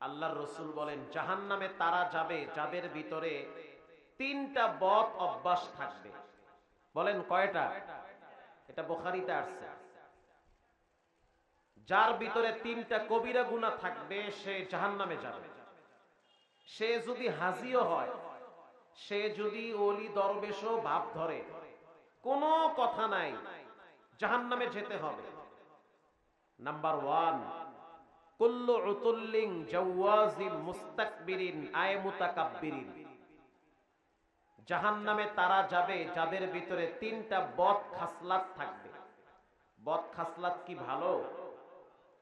আল্লাহর রসুল বলেন জাহান নামে তারা যাবে, যাদের ভিতরে তিনটা বদ অভ্যাস থাকবে। বলেন কয়টা? এটা বোখারিতে আসছে। যার ভিতরে তিনটা কবিরা গুণা থাকবে, সে জাহান নামে যাবে। সে যদি হাজিও হয়, সে যদি অলি দরবেশও ভাব ধরে, কোনো কথা নাই জাহান নামে যেতে হবে। নাম্বার ওয়ান জাহান নামে তারা যাবে, যাদের ভিতরে তিনটা বদ খাসলাত থাকবে। বদ খাসলাত কি ভালো?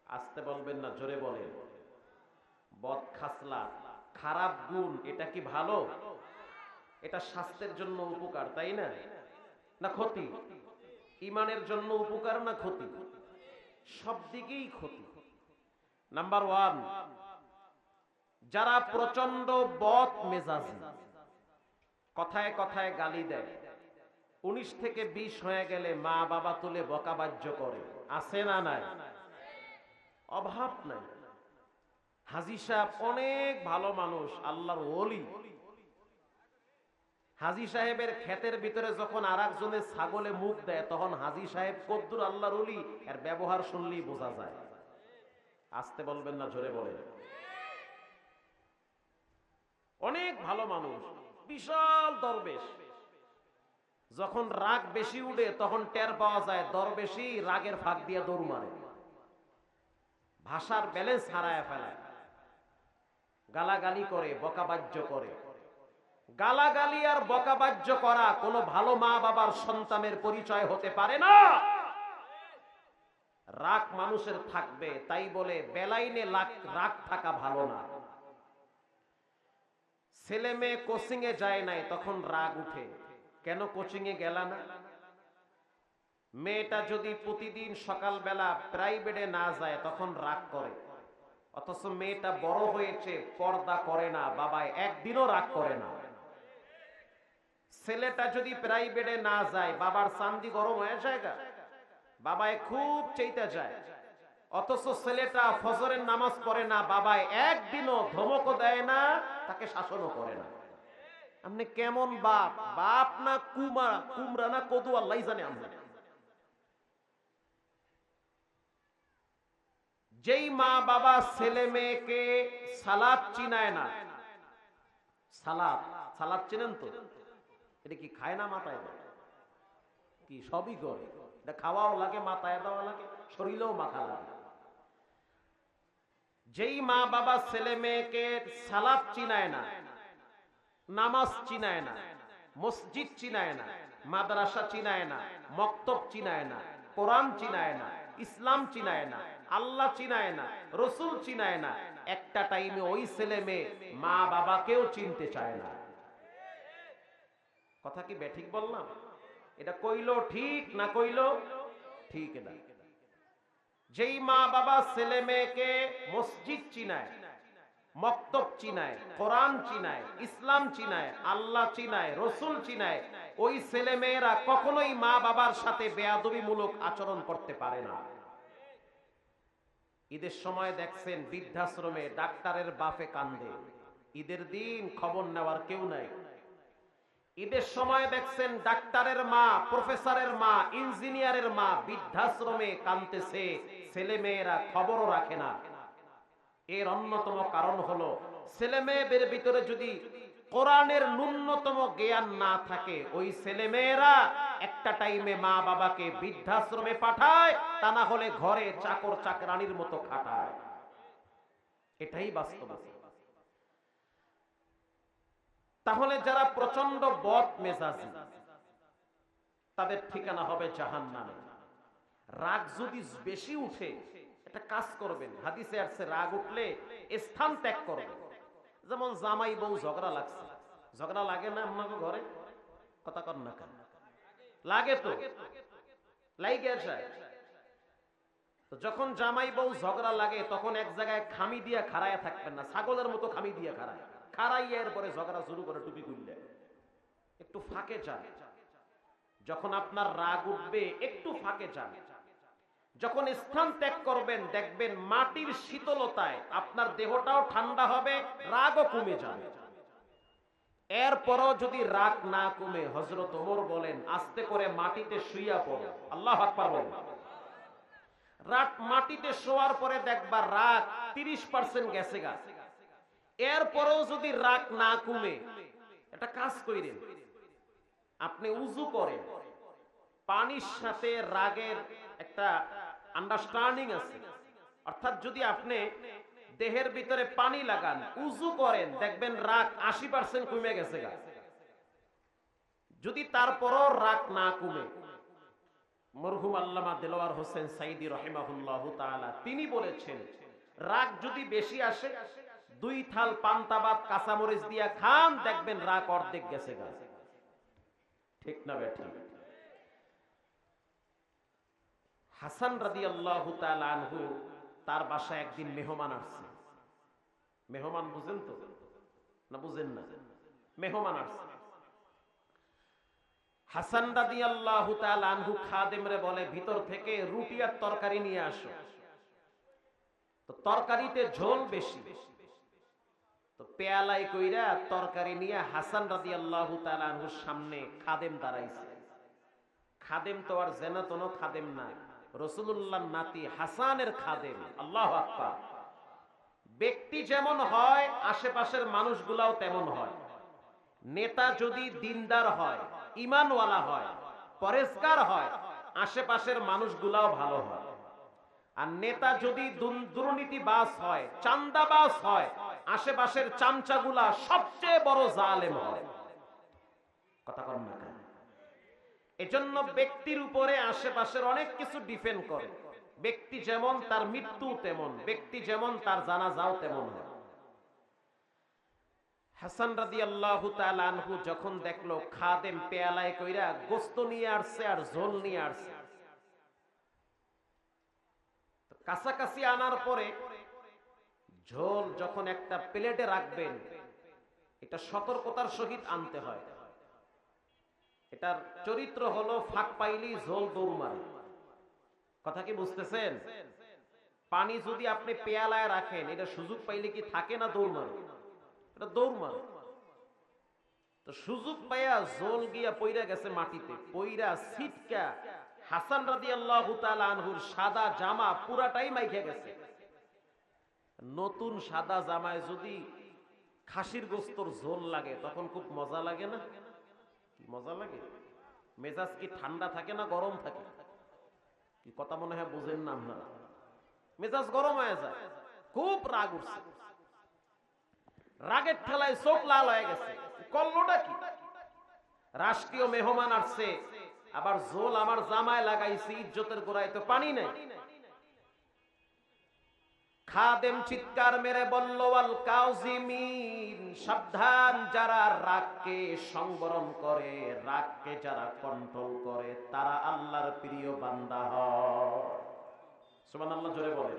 আসতে বলবেন না, জোরে বলেন। বদ খাসলাত, খারাপ গুণ, এটা কি ভালো? এটা স্বাস্থ্যের জন্য উপকার, তাই না? না ক্ষতি? ইমানের জন্য উপকার না ক্ষতি? সব দিকেই ক্ষতি। নাম্বার ওয়ান যারা প্রচণ্ড বদ মেজাজি, কথায় কথায় গালি দেয়। উনিশ থেকে বিশ হয়ে গেলে মা বাবা তুলে বকাবাজ্য করে। আছে না নাই? অভাব নাই। হাজি সাহেব অনেক ভালো মানুষ, আল্লাহর ওলি। হাজি সাহেবের ক্ষেতের ভিতরে যখন আর একজনের ছাগলে মুখ দেয়, তখন হাজি সাহেব কদ্দুর আল্লাহর ওলি, এর ব্যবহার শুনলেই বোঝা যায়। আসতে বলবেন না, জোরে বলে অনেক ভালো মানুষ, বিশাল দরবেশ। যখন রাগ বেশি উঠে, তখন টের পাওয়া যায় দরবেশি রাগের ফাঁক দিয়ে দৌড় মারে। ভাষার ব্যালেন্স হারায় ফেলায়। গালাগালি করে, বকাবাজ্য করে। গালাগালি আর বকাবাজ্য করা কোনো ভালো মা বাবার সন্তানের পরিচয় হতে পারে না। রাগ মানুষের থাকবে, তাই বলে বেলাইনে রাগ থাকা ভালো না। ছেলে মেয়ে কোচিং এ যায় নাই, তখন রাগ উঠে। কেন কোচিং এ গেল না? মেয়েটা যদি প্রতিদিন সকালবেলা প্রাইভেটে না যায়, তখন রাগ করে। অথচ মেয়েটা বড় হয়েছে, পর্দা করে না বাবায় একদিনও রাগ করে না। ছেলেটা যদি প্রাইভেটে না যায়, বাবার চান্দি গরম হয়ে যায় বাবায় খুব চাইতে যায়। অথচ ছেলেটা ফজরের নামাজ পড়ে না, বাবায় একদিনও ধমকও দেয় না, তাকে শাসনও করে না। আপনি কেমন বাপ? বাপ না কুমা কুমরা না কদু আল্লাহ জানে আমরা। যেই মা বাবা ছেলে মেয়েকে সালাদ চিনায় না, সালাদ সালাদ চিনেন তো? এটা কি খায় না মাথায়? কি সবই করে। এটা খাওয়াও লাগে, মাথায় দেওয়া লাগে, শরীরেও মাথা লাগে। যেই মা বাবা ছেলে মেয়েকে সালাদ চিনায় না, নামাজ চিনায় না, মসজিদ চিনায় না, মাদ্রাসা চিনায় না, মক্তব চিনায় না, কোরআন চিনায় না, ইসলাম চিনায় না, আল্লাহ চিনায় না, রসুল চিনায় না, একটা টাইমে ওই ছেলে মেয়ে মা বাবাকেও চিনতে চায় না। কথা কি ব্যাঠিক বললাম? এটা কইলো ঠিক না কইলো? ঠিক না। যেই মা বাবা ছেলে মেয়েকে মসজিদ চিনায়, মক্তব চিনায়, কোরআন চিনায়, ইসলাম চিনায়, আল্লাহ চিনায়, রসুল চিনায়, ওই ছেলে মেয়েরা কখনোই মা বাবার সাথে বেয়াদবিমূলক আচরণ করতে পারে না। ঈদের সময় দেখছেন বৃদ্ধাশ্রমে ডাক্তারের বাপে কান্দে। ঈদের দিন খবর নেওয়ার কেউ নাই। ঈদের সময় দেখছেন ডাক্তারের মা, প্রফেসরের মা, ইঞ্জিনিয়ারের মা বৃদ্ধাশ্রমে কানতেছে ছেলে মেয়েরা খবরও রাখে না। এর অন্যতম কারণ হলো ছেলে মেয়েদের ভিতরে যদি কোরআনের ন্যূনতম জ্ঞান না থাকে, ওই ছেলে মেয়েরা একটা টাইমে মা বাবাকে বৃদ্ধাশ্রমে পাঠায়, তা না হলে ঘরে চাকর চাকরানির মতো খাটায়। এটাই বাস্তবতা। তাহলে যারা প্রচণ্ড বদ মেজাজি, তাদের ঠিকানা হবে জাহান নামে রাগ যদি বেশি উঠে, একটা কাজ করবেন, হাদিসে আসছে, রাগ উঠলে স্থান ত্যাগ করবেন। যেমন জামাই বউ ঝগড়া লাগছে। ঝগড়া লাগে না আপনাকে ঘরে? কথা কর না কেন? লাগে তো। লাইগে তো যখন জামাই বউ ঝগড়া লাগে, তখন এক জায়গায় খামি দিয়া খাড়ায় থাকবেন না, ছাগলের মতো খামি দিয়া খাড়ায়। খাড়াইয়া এরপরে ঝগড়া শুরু করে টুপি খুললে। একটু ফাঁকে যান। যখন আপনার রাগ উঠবে, একটু ফাঁকে যান। যখন স্থান ত্যাগ করবেন, দেখবেন মাটির শীতলতায় আপনার দেহটাও ঠান্ডা হবে, রাগও কমে যাবে। এরপরও যদি রাগ না কমে হজরত ওমর বলেন, আস্তে করে মাটিতে শুইয়া পড়ো। আল্লাহ আকবার বলেন। রাত মাটিতে শোয়ার পরে দেখবা রাগ তিরিশ পার্সেন্ট গেছে গা। এরপরেও যদি রাগ না কমে, একটা কাজ কইরেন। আপনি উজু করেন। পানির সাথে রাগের একটা আন্ডারস্ট্যান্ডিং আছে। অর্থাৎ যদি আপনি দেহের ভিতরে পানি লাগান, উজু করেন, দেখবেন রাগ আশি পার্সেন্ট কমে গেছে যদি তারপরও রাগ না কমে, মরহুম আল্লামা দেলোয়ার হোসেন সাইদি রহিমাহুল্লাহ তিনি বলেছেন, রাগ যদি বেশি আসে দুই থাল পান্তাবাদ কাঁচামরিচ দিয়া খান, দেখবেন রাগ অর্ধেক গেছে গা। ঠিক না বেঠি হাসান রাদি আল্লাহ আনহু তার বাসায় একদিন মেহমান আসছে। মেহমান বুঝেন তো? না বুঝেন না? মেহমান আসছে। হাসান রাদি আল্লাহ আনহু খাদেমরে বলে, ভিতর থেকে রুটি আর তরকারি নিয়ে আসো। তো তরকারিতে ঝোল বেশি বেশি। তো পেয়ালাই কইরা তরকারি নিয়ে হাসান রাদি আল্লাহ সামনে খাদেম দাঁড়াইছে। খাদেম তো আর খাদেম না। রসুল্লাহ নাতি হাসানের খাদেম, আল্লাহ ব্যক্তি যেমন হয়, আশেপাশের মানুষগুলাও তেমন হয়। নেতা যদি দিনদার হয় ইমানওয়ালা হয় পরেশগার হয়, আশেপাশের মানুষগুলাও ভালো হয়। আর নেতা যদি দুর্নীতি দুর্নীতিবাজ হয় চান্দাবাজ হয় আশেপাশের চামচাগুলা সবচেয়ে বড় জালেম হয়। কথা না এজন্য ব্যক্তির উপরে আশেপাশের অনেক কিছু ডিপেন্ড করে। ব্যক্তি যেমন তার মৃত্যু তেমন, ব্যক্তি যেমন তার জানা যাও তেমন হাসান রাদি আল্লাহ আনহু যখন দেখল খাদেম পেয়ালায় কইরা গোস্ত নিয়ে আসছে আর ঝোল নিয়ে আসছে। কাছাকাছি আনার পরে ঝোল যখন একটা প্লেটে রাখবেন, এটা সতর্কতার সহিত আনতে হয়। এটার চরিত্র হলো ফাঁক পাইলেই ঝোল দৌড় কথা কি বুঝতেছেন? পানি যদি আপনি পেয়ালায় রাখেন, এটা সুযোগ পাইলে কি থাকে না দৌড় মারে? এটা দৌড় মারে। তো সুযোগ পাইয়া জোল গিয়া পইরা গেছে মাটিতে, পইরা সিটকা হাসান রাদি আল্লাহ আনহুর সাদা জামা পুরাটাই মাইখে গেছে। নতুন সাদা জামায় যদি খাসির গোস্তর ঝোল লাগে, তখন খুব মজা লাগে না? কি মজা লাগে? মেজাজ কি ঠান্ডা থাকে না গরম থাকে? কি কথা মনে হয় বুঝেন না আপনারা? মেজাজ গরম হয়ে যায়, খুব রাগ উঠছে। রাগের ঠেলায় চোখ লাল হয়ে গেছে। কল্লোটা কি? রাষ্ট্রীয় মেহমান আসছে, আবার জোল আমার জামায় লাগাইছি, ইজ্জতের গোড়ায় তো পানি নাই। খাদেম চিৎকার মেরে বলল, আল কাউজিমিন, সাবধান, যারা রাগকে সংবরণ করে, রাগকে যারা কন্ট্রোল করে, তারা আল্লাহর প্রিয় বান্দা হয়। সুবহানাল্লাহ, জোরে বলে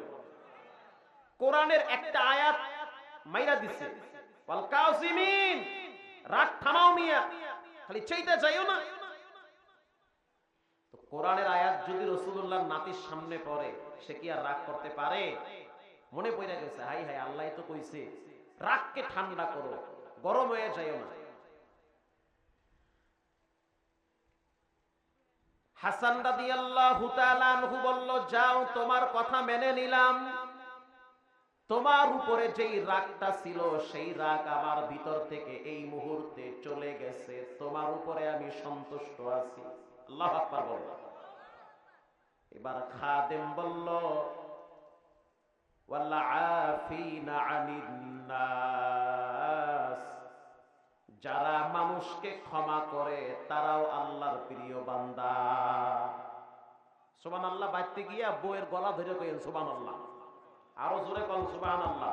কোরআনের একটা আয়াত মাইরা দিছে ওয়াল কাউজিমিন, রাগ থামাও মিয়া, খালি চাইতে যাইও না। কোরআনের আয়াত যদি রসুল্লাহর নাতির সামনে পড়ে, সে কি আর রাগ করতে পারে? মনে পড়ে গেছে, হাই হাই, আল্লাহ তো কইছে, রাগকে ঠান্ডা করো, গরম হয়ে যাইও না। হাসান আনহু বলল, যাও, তোমার কথা মেনে নিলাম। তোমার উপরে যেই রাগটা ছিল, সেই রাগ আমার ভিতর থেকে এই মুহূর্তে চলে গেছে। তোমার উপরে আমি সন্তুষ্ট আছি। আল্লাহ এবার খাদেম বলল যারা মানুষকে ক্ষমা করে, তারাও আল্লাহর প্রিয় বান্দা। সুবহানাল্লাহ বাড়তে গিয়া বইয়ের গলা ধরে সবান আল্লাহ আরও জোরে কন সুবহানাল্লাহ।